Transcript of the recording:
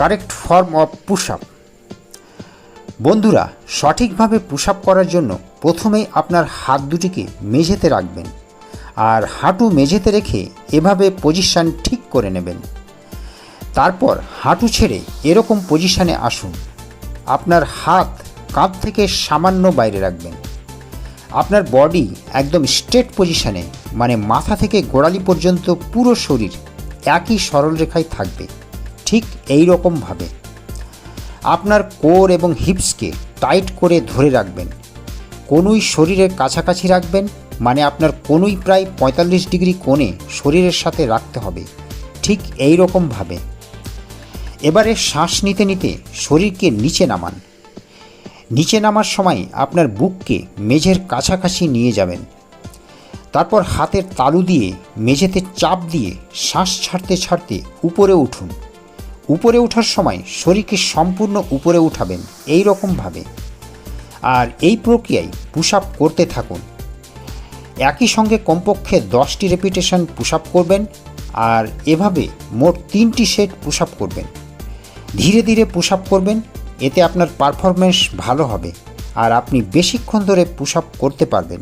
Correct form of push up বন্ধুরা, সঠিকভাবে push up করার জন্য প্রথমেই আপনার হাত দুটিকে মেঝেতে রাখবেন আর হাঁটু মেঝেতে রেখে এভাবে পজিশান ঠিক করে নেবেন। তারপর হাঁটু ছেড়ে এরকম পজিশানে আসুন। আপনার হাত কাঁধ থেকে সামান্য বাইরে রাখবেন। আপনার বডি একদম স্ট্রেট পজিশানে মানে মাথা থেকে গোড়ালি পর্যন্ত পুরো শরীর একই সরলরেখায় থাকবে। ঠিক এই রকমভাবে আপনার কোর এবং হিপসকে টাইট করে ধরে রাখবেন। কোনুই শরীরের কাছাকাছি রাখবেন মানে আপনার কোনুই প্রায় পঁয়তাল্লিশ ডিগ্রি কোণে শরীরের সাথে রাখতে হবে। ঠিক এই রকমভাবে এবারে শ্বাস নিতে নিতে শরীরকে নিচে নামান। নিচে নামার সময় আপনার বুককে মেঝের কাছাকাছি নিয়ে যাবেন। তারপর হাতের তালু দিয়ে মেঝেতে চাপ দিয়ে শ্বাস ছাড়তে ছাড়তে উপরে উঠুন। উপরে ওঠার সময় শরীরকে সম্পূর্ণ উপরে উঠাবেন এই রকমভাবে আর এই প্রক্রিয়ায় পুশ আপ করতে থাকুন। একই সঙ্গে কমপক্ষে দশটি রেপিটেশন পুশ আপ করবেন আর এভাবে মোট তিনটি সেট পুশ আপ করবেন। ধীরে ধীরে পুশ আপ করবেন, এতে আপনার পারফরমেন্স ভালো হবে আর আপনি বেশিক্ষণ ধরে পুশ আপ করতে পারবেন।